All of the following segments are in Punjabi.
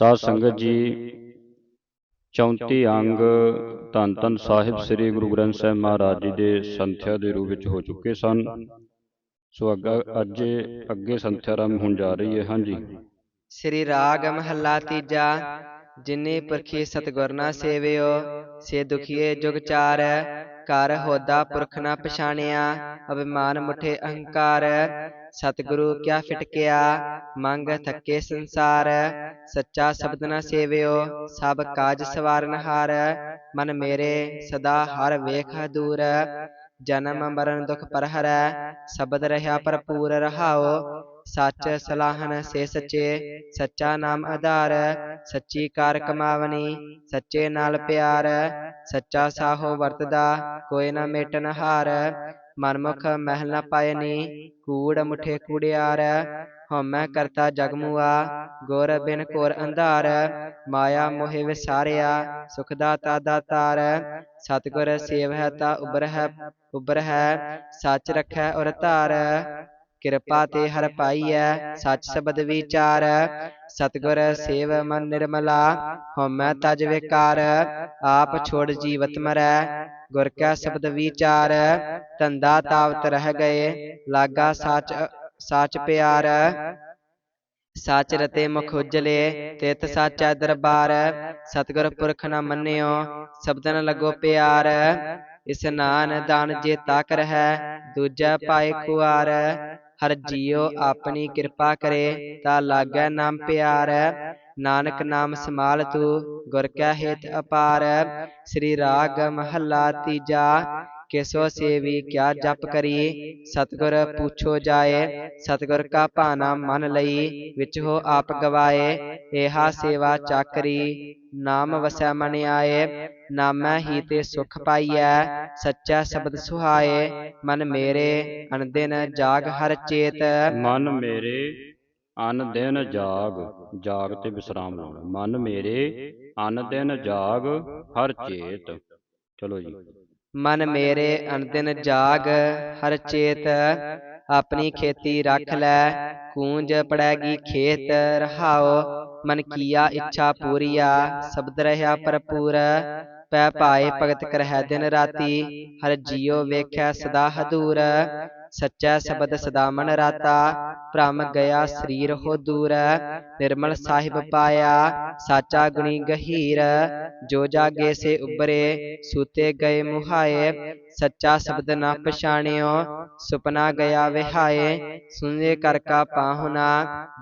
ਸਾਧ ਸੰਗਤ ਜੀ 34 ਅੰਗ ਧੰਨ ਧੰਨ ਸਾਹਿਬ ਸ੍ਰੀ ਗੁਰੂ ਗ੍ਰੰਥ ਸਾਹਿਬ ਮਹਾਰਾਜ ਜੀ ਦੇ ਸੰਥਿਆ ਦੇ ਰੂਪ ਵਿੱਚ ਹੋ ਚੁੱਕੇ ਸਨ। ਸੋ ਅੱਗਾ ਅੱਜ ਅੱਗੇ ਸੰਥਿਆ ਆਰੰਭ ਹੋਣ ਜਾ ਰਹੀ ਹੈ। ਹਾਂਜੀ। ਸ੍ਰੀ ਰਾਗ ਮਹੱਲਾ ਤੀਜਾ ਜਿਨੇ ਪੁਰਖੀ ਸਤਿਗੁਰ ਨਾ ਸੇਵਿਓ ਸੇ ਦੁਖੀਏ ਜੁਗ ਚਾਰ ਘਰ ਹੋਦਾ ਪੁਰਖ ਨਾ ਪਛਾਣਿਆ ਅਭਿਮਾਨ ਮੁਠੇ ਅਹੰਕਾਰ ਸਤਿਗੁਰੂ ਕਿਆ ਫਿਟਕਿਆ ਮੰਗ ਥੱਕੇ ਸੰਸਾਰ ਸੱਚਾ ਸ਼ਬਦ ਨਾ ਸੇਵਿਓ ਸਭ ਕਾਜ ਸਵਾਰਨ ਹਾਰ ਮਨ ਮੇਰੇ ਸਦਾ ਹਰ ਵੇਖ ਦੂਰ ਜਨਮ ਮਰਨ ਦੁਖ ਪਰ ਹਰੈ ਸ਼ਬਦ ਰਹਾ ਭਰਪੂਰ ਰਹਾਓ ਸੱਚ ਸਲਾਹਨ ਸੇ ਸੱਚੇ ਸੱਚਾ ਨਾਮ ਆਧਾਰ ਸੱਚੀ ਕਾਰ ਕਮਾਵਨੀ ਸੱਚੇ ਨਾਲ ਪਿਆਰ ਸੱਚਾ ਸਾਹੋ ਵਰਤਦਾ ਕੋਈ ਨਾ ਮੇਟਨ ਹਾਰ ਮਨਮੁਖ ਮਹਿਲ ਨਾ ਪਾਇਨੀ ਕੂੜ ਮੁਠੇ ਕੂੜਿਆਰ ਹਉਮੈ ਕਰਤਾ ਜਗ ਮੁਆ ਗੁਰ ਬਿਨ ਕੋਰ ਅੰਧਾਰ ਮਾਇਆ ਮੋਹਿ ਵਿਸਾਰਿਆ ਸੁਖ ਦਾਤਾ ਦਾਤਾਰ ਸਤਿਗੁਰ ਸੇਵ ਹੈ ਤਾ ਉਬਰ ਹੈ ਉਬਰ ਹੈ ਸੱਚ ਰਖੈ ਔਰ ਧਾਰ ਕਿਰਪਾ ਤੇ ਹਰ ਪਾਈਐ ਸੱਚ ਸ਼ਬਦ ਵਿਚਾਰ ਸਤਿਗੁਰ ਸੇਵ ਮਨ ਨਿਰਮਲਾ। ਹਉਮੈ ਤਜ ਵਿਕਾਰ ਆਪ ਛੋੜ ਜੀਵਤ ਮਰੈ। ਗੁਰ ਕੈ ਸ਼ਬਦ ਵਿਚਾਰ ਧੰਦਾ ਤਾਵਤ ਰਹਿ ਗਏ। ਲਾਗਾ ਸੱਚ ਸੱਚ ਪਿਆਰ ਸੱਚ ਰਤੇ ਮੁਖ ਉਜਲੇ। ਤਿਤ ਸਾਚਾ ਦਰਬਾਰ ਸਤਿਗੁਰ ਪੁਰਖ ਨ ਮੰਨਿਓ। ਸ਼ਬਦਨ ਲਗੋ ਪਿਆਰ ਇਸਨਾਨ ਦਾਨ ਜੇ ਤਾਕ ਰਹਿ ਦੂਜਾ ਪਾਏ ਖੁਆਰ ਹਰ ਜੀਉ ਆਪਣੀ ਕਿਰਪਾ ਕਰੇ ਤਾ ਲਾਗੈ ਨਾਮ ਪਿਆਰ ਨਾਨਕ ਨਾਮ ਸਮਾਲ ਤੂ ਗੁਰ ਕੈ ਹੇਤ ਅਪਾਰ ਸ੍ਰੀ ਰਾਗ ਮਹੱਲਾ ਤੀਜਾ ਕਿਸੋ ਸੇਵੀ ਕਿਆ ਜਪ ਕਰੀ ਸਤਿਗੁਰ ਪੁੱਛੋ ਜਾਏ, ਸਤਿਗੁਰ ਕਾ ਭਾਣਾ ਮਨ ਲਈ ਵਿੱਚ ਹੋ ਆਪ ਗਵਾਏ, ਏਹਾ ਸੇਵਾ ਚਾਕਰੀ, ਨਾਮ ਵਸੈ ਮਨ ਆਏ, ਨਾਮੈ ਹੀ ਤੇ ਸੁਖ ਪਾਈਐ, ਸੱਚਾ ਸ਼ਬਦ ਸੁਹਾਏ, ਮਨ ਮੇਰੇ ਅਨਦਿਨ ਜਾਗ ਹਰ ਚੇਤ। ਮਨ ਮੇਰੇ ਅਨਦਿਨ ਜਾਗ ਜਾਗ ਤੇ ਵਿਸਰਾਮ ਲਾਉਣਾ। ਮਨ ਮੇਰੇ ਅਨਦਿਨ ਜਾਗ ਹਰ ਚੇਤ। ਚਲੋ ਜੀ। ਮਨ ਮੇਰੇ ਅਨਦਿਨ ਜਾਗ, ਹਰ ਚੇਤ ਆਪਣੀ ਖੇਤੀ ਰੱਖ ਲੈ, ਕੂੰਜ ਪੜੈਗੀ ਖੇਤ, ਰਹਾਓ, ਮਨ ਕੀਆ ਇੱਛਾ ਪੂਰੀਆ, ਸ਼ਬਦ ਰਹਾ ਭਰਪੂਰ, ਪੈ ਭਾਏ ਭਗਤ ਕਰਹਿ ਦਿਨ ਰਾਤੀ, ਹਰ ਜੀਉ ਵੇਖੈ ਸਦਾ ਹਦੂਰ ਸੱਚਾ ਸ਼ਬਦ ਸਦਾ ਮਨ ਰਾਤਾ, ਭ੍ਰਮ ਗਿਆ ਸਰੀਰ ਹੋ ਦੂਰ, ਨਿਰਮਲ ਸਾਹਿਬ ਪਾਇਆ, ਸਾਚਾ ਗੁਣੀ ਗਹੀਰ, ਜੋ ਜਾਗੇ ਸੇ ਉਬਰੇ ਸੂਤੇ ਗਏ ਮੁਹਾਏ, ਸੱਚਾ ਸ਼ਬਦ ਨਾ ਪਛਾਣਿਓ, ਸੁਪਨਾ ਗਿਆ ਵਿਹਾਏ ਸੁਨੇ ਕਰ ਕਾ ਪਾਹੁਨਾ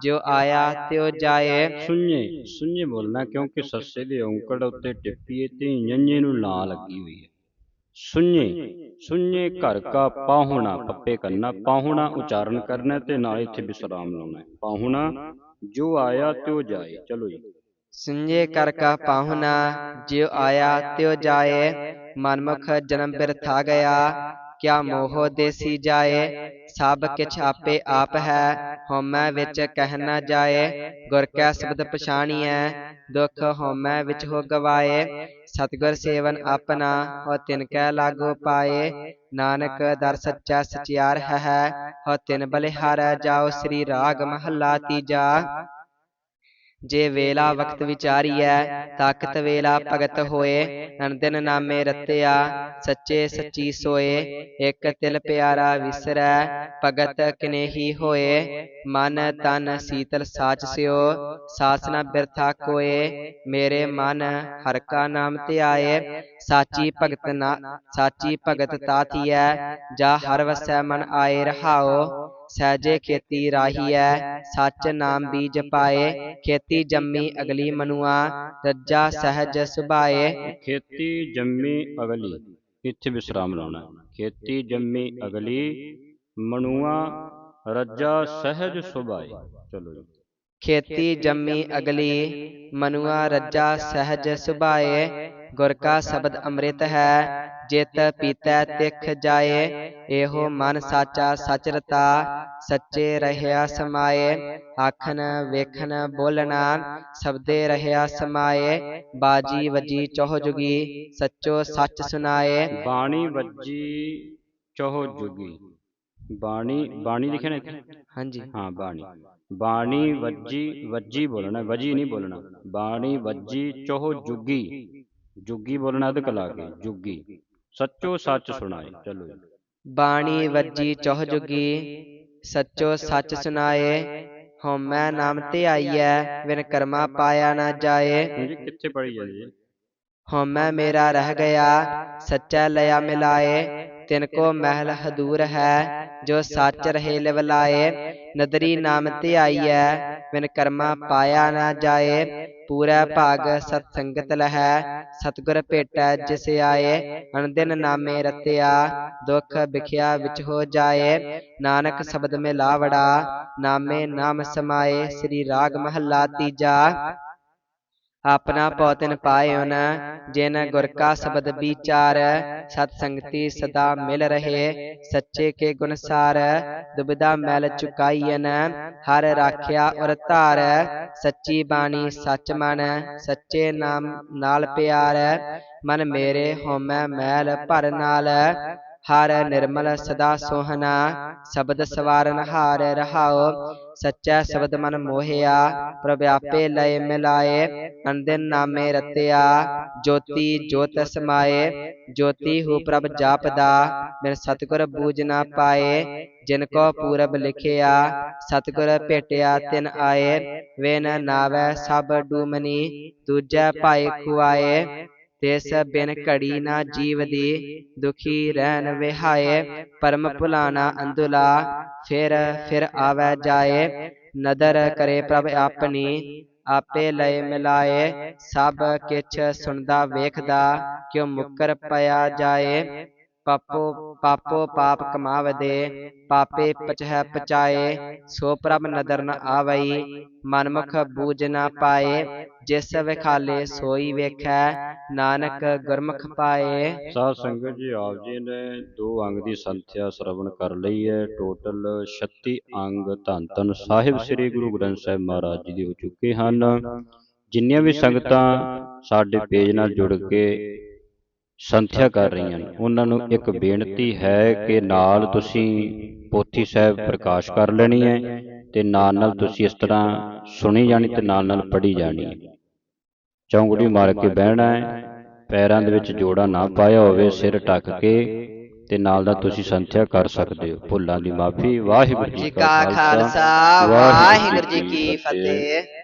ਜੋ ਆਇਆ ਤਿਉ ਜਾਏ। ਸੁඤੇ ਸੁඤੇ ਬੋਲਣਾ, ਕਿਉਂਕਿ ਸੱਸੇ ਦੇ ਔਂਕੜ ਉੱਤੇ ਟਿੱਪੀਏ ਤੇ ਯੰਨੇ ਨੂੰ ਲਾ ਲੱਗੀ ਹੋਈ ਹੈ। ਸੁඤੇ ਸੁඤੇ ਘਰ ਕਾ ਪਾਹੁਣਾ ਪੱਪੇ ਕਰਨਾ ਪਾਹੁਣਾ ਉਚਾਰਨ ਕਰਨਾ ਤੇ ਨਾਲ ਇੱਥੇ ਵਿਸਰਾਮ ਲਾਉਣਾ ਪਾਹੁਣਾ ਜੋ ਆਇਆ ਤਿਉ ਜਾਏ। ਚਲੋ ਜੀ। ਸੁਝੇ ਕਰ ਕਾ ਪਾਹੁਨਾ ਜਿਉ ਆਇਆ ਤਿਉ ਜਾਏ। ਮਨਮੁਖ ਜਨਮ ਬਿਰਥਾ ਗਿਆ। ਕਿਆ ਮੋਹ ਦੇਸੀ ਜਾਏ, ਸਭ ਕਿਛ ਆਪੇ ਆਪ ਹੈ, ਹਉਮੈ ਵਿੱਚ ਕਹਿ ਨਾ ਜਾਏ, ਗੁਰ ਕੈ ਸ਼ਬਦ ਪਛਾਣੀਐ, ਦੁਖ ਹਉਮੈ ਵਿੱਚ ਹੋ ਗਵਾਏ, ਸਤਿਗੁਰ ਸੇਵਨ ਆਪਣਾ ਹੋ ਤਿਨ ਕੈ ਲਾਗੋ ਪਾਏ, ਨਾਨਕ ਦਰ ਸੱਚਾ ਸਚਿਆਰ ਹੈ ਹੋ ਤਿਨ ਬਲਿਹਾਰ ਜਾਓ ਸ੍ਰੀ ਰਾਗ ਮਹੱਲਾ ਤੀਜਾ ਜੇ ਵੇਲਾ ਵਕਤ ਵਿਚਾਰੀਐ, ਤਾਕਤ ਵੇਲਾ ਭਗਤ ਹੋਏ ਅਨੰਦਨ ਨਾਮੇ ਰਤਿਆ, ਸੱਚੇ ਸੱਚੀ ਸੋਏ, ਇਕ ਤਿਲ ਪਿਆਰਾ ਵਿਸਰੈ, ਭਗਤ ਕਨੇਹੀ ਹੋਏ, ਮਨ ਤਨ ਸੀਤਲ ਸਾਚ ਸਿਓ ਸਾਸਨਾ ਬਿਰਥਾ ਕੋਏ, ਮੇਰੇ ਮਨ ਹਰ ਕਾ ਨਾਮ ਧਿਆਏ, ਸਾਚੀ ਭਗਤ ਨਾ, ਸਾਚੀ ਭਗਤ ਤਾਥੀਐ ਜਾ ਹਰ ਵਸੈ ਮਨ ਆਏ ਰਹਾਓ ਸਹਜੇ ਖੇਤੀ ਰਾਹੀਐ ਸੱਚ ਨਾਮ ਬੀਜ ਪਾਏ ਖੇਤੀ ਜੰਮੀ ਅਗਲੀ ਮਨੁਆ ਰੱਜਾ ਸਹਿਜ ਸੁਭਾਏ। ਖੇਤੀ ਜੰਮੀ ਅਗਲੀ ਇੱਥੇ ਵਿਸਰਾਮ ਲਾਉਣਾ। ਖੇਤੀ ਜੰਮੀ ਅਗਲੀ ਮਣੂਆ ਰੱਜਾ ਸਹਿਜ ਸੁਭਾਏ। ਚਲੋ ਜੀ। ਖੇਤੀ ਜੰਮੀ ਅਗਲੀ ਮਨੁਆ ਰੱਜਾ ਸਹਿਜ ਸੁਭਾਏ। ਗੁਰ ਕਾ ਸ਼ਬਦ ਅੰਮ੍ਰਿਤ ਹੈ ਜਿਤ ਪੀਤੈ ਤਿਖ ਜਾਏ ਇਹੋ ਮਨ ਸਾਚਾ ਸਚ ਰਤਾ ਸੱਚੇ ਰਹਿਆ ਸਮਾਏ। ਆਖਨ ਵੇਖਨ ਬੋਲਣਾ ਸਬਦੇ ਰਹਿਆ ਸਮਾਏ। ਬਾਜੀ ਵਜੀ ਚੋਹ ਜੁਗੀ ਸੱਚੋ ਸੱਚ ਸੁਨਾਏ ਬਾਣੀ ਵੱਜੀ ਚਹੁ ਜੁਗੀ। ਬਾਣੀ ਬਾਣੀ ਲਿਖਿਆ ਨਾ ਹਾਂਜੀ। ਹਾਂ ਬਾਣੀ। ਬਾਣੀ ਵੱਜੀ ਵੱਜੀ ਬੋਲਣਾ ਵਜੀ ਨਹੀਂ ਬੋਲਣਾ। ਬਾਣੀ ਵੱਜੀ ਚੋਹ ਜੁਗੀ। ਜੁਗੀ ਬੋਲਣਾ ਅਧਿਕ ਲਾ ਕੇ ਜੁਗੀ। ਸੱਚੋ ਸੱਚ ਸੁਣਾਏ। ਚਲੋ ਜੀ। ਬਾਣੀ ਵੱਜੀ ਚੌਹ ਜੁਗੀ ਸੱਚੋ ਸੱਚ ਸੁਨਾਏ ਹਉਮੈ ਨਾਮ ਤੇ ਆਈਐ ਵਿਨ ਕਰਮਾ ਪਾਇਆ ਨਾ ਜਾਏ। ਜੀ ਕਿੱਥੇ ਪੜੀ ਹੈ ਹਉਮੈ ਮੇਰਾ ਰਹਿ ਗਿਆ ਸੱਚਾ ਲਿਆ ਮਿਲਾਏ। ਤਿਨ ਕੋ ਮਹਿਲ ਹਦੂਰ ਹੈ ਜੋ ਸੱਚ ਰਹੇ ਲਿਵ ਲਾਏ ਨਦਰੀ ਨਾਮ ਤੇ ਆਈਐ ਵਿਨ ਕਰਮਾ ਪਾਇਆ ਨਾ ਜਾਏ, ਪੂਰਾ ਭਾਗ ਸਤ ਸੰਗਤ ਲਹੈ, ਸਤਿਗੁਰ ਭੇਟੈ ਜਿਸ ਆਏ ਅਨਦਿਨ ਨਾਮੇ ਰਤਿਆ, ਦੁਖ ਵਿਖਿਆ ਵਿੱਚ ਹੋ ਜਾਏ, ਨਾਨਕ ਸ਼ਬਦ ਮੇਲਾਵੜਾ ਨਾਮੇ ਨਾਮ ਸਮਾਏ, ਸ੍ਰੀ ਰਾਗ ਮਹੱਲਾ ਤੀਜਾ ਆਪਣਾ ਪੌਤਨ ਪਾਇਓਨ ਜਿਨ ਗੁਰ ਕਾ ਸ਼ਬਦ ਵਿਚਾਰ ਸਤ ਸੰਗਤੀ ਸਦਾ ਮਿਲ ਰਹੇ ਸੱਚੇ ਕੇ ਗੁਣ ਸਾਰ ਦੁਬਿਧਾ ਮੈਲ ਚੁਕਾਈਨ ਹਰ ਰਾਖਿਆ ਔਰ ਧਾਰ ਸੱਚੀ ਬਾਣੀ ਸੱਚ ਮਨ ਸੱਚੇ ਨਾਮ ਨਾਲ ਪਿਆਰ ਮਨ ਮੇਰੇ ਹਉਮੈ ਮੈਲ ਭਰ ਨਾਲ ਹਰ ਨਿਰਮਲ ਸਦਾ ਸੋਹਣਾ, ਸ਼ਬਦ ਸਵਾਰਨ ਹਾਰ ਰਹਾਓ ਸੱਚਾ ਸ਼ਬਦ ਮਨ ਮੋਹਿਆ, ਪ੍ਰਭ ਆਪੇ ਲਏ ਮਿਲਾਏ ਅੰਦਿਨ ਨਾਮੇ ਰਤਿਆ, ਜੋਤੀ ਜੋਤ ਸਮਾਏ, ਜੋਤੀ ਹੂ ਪ੍ਰਭ ਜਾਪਦਾ, ਬਿਨ ਸਤਗੁਰ ਬੂਝ ਨਾ ਪਾਏ, ਜਿਨ ਕੋ ਪੂਰਬ ਲਿਖਿਆ, ਸਤਿਗੁਰ ਭੇਟਿਆ ਤਿਨ ਆਏ ਵੇਨ ਨਾਵੈ ਸਭ ਡੂਮਨੀ, ਦੂਜੈ ਭਾਈ ਖੁਆਏ ਤਿਸ ਬਿਨ ਘੜੀ ਨਾ ਜੀਵ ਦੀ ਦੁਖੀ ਰਹਿਣ ਵਿਹਾਏ ਪਰਮ ਭੁਲਾਣਾ ਅੰਦੁਲਾ ਫਿਰ ਫਿਰ ਆਵੈ ਜਾਏ ਨਦਰ ਕਰੇ ਪ੍ਰਭ ਆਪਣੀ ਆਪੇ ਲਏ ਮਿਲਾਏ ਸਭ ਕਿਛ ਸੁਣਦਾ ਵੇਖਦਾ ਕਿਉ ਮੁਕਰ ਪਿਆ ਜਾਏ ਪਾਪੋ ਪਾਪੋ ਪਾਪ ਕਮਾਵਦੇ, ਪਾਪੇ ਪਚਹਿ ਪਚਾਏ, ਸੋ ਪ੍ਰਭ ਨਦਰ ਨ ਆਵਈ, ਮਨਮੁਖ ਬੂਝ ਨਾ ਪਾਏ, ਜਿਸ ਵਿਖਾਲੇ ਸੋਈ ਵੇਖੈ, ਨਾਨਕ ਗੁਰਮੁਖ ਪਾਏ। ਸਾਧ ਸੰਗਤ ਜੀ, ਆਪ ਜੀ ਨੇ ਦੋ ਅੰਗ ਦੀ ਸੰਥਿਆ ਸ਼ਰਵਣ ਕਰ ਲਈ ਹੈ। ਟੋਟਲ 36 ਅੰਗ ਧੰਨ ਧੰਨ ਸਾਹਿਬ ਸ੍ਰੀ ਗੁਰੂ ਗ੍ਰੰਥ ਸਾਹਿਬ ਮਹਾਰਾਜ ਜੀ ਦੇ ਹੋ ਚੁੱਕੇ ਹਨ। ਜਿੰਨੀਆਂ ਵੀ ਸੰਗਤਾਂ ਸਾਡੇ ਪੇਜ ਨਾਲ ਜੁੜ ਕੇ ਸੰਥਿਆ ਕਰ ਰਹੀਆਂ ਨੇ। ਉਹਨਾਂ ਨੂੰ ਇੱਕ ਬੇਨਤੀ ਹੈ ਕਿ ਨਾਲ ਤੁਸੀਂ ਪੋਥੀ ਸਾਹਿਬ ਪ੍ਰਕਾਸ਼ ਕਰ ਲੈਣੀ ਹੈ ਤੇ ਨਾਲ ਨਾਲ ਤੁਸੀਂ ਇਸ ਤਰ੍ਹਾਂ ਸੁਣੀ ਜਾਣੀ ਤੇ ਨਾਲ ਨਾਲ ਪੜ੍ਹੀ ਜਾਣੀ ਹੈ। ਚੌਂਗੜੀ ਮਾਰ ਕੇ ਬਹਿਣਾ ਹੈ। ਪੈਰਾਂ ਦੇ ਵਿੱਚ ਜੋੜਾ ਨਾ ਪਾਇਆ ਹੋਵੇ ਸਿਰ ਢੱਕ ਕੇ ਤੇ ਨਾਲ ਦਾ ਤੁਸੀਂ ਸੰਥਿਆ ਕਰ ਸਕਦੇ ਹੋ। ਭੁੱਲਾਂ ਦੀ ਮਾਫੀ। ਵਾਹਿਗੁਰੂ ਜੀ ਕਾ ਖਾਲਸਾ। ਵਾਹਿਗੁਰੂ ਜੀ ਕੀ ਫਤਿਹ।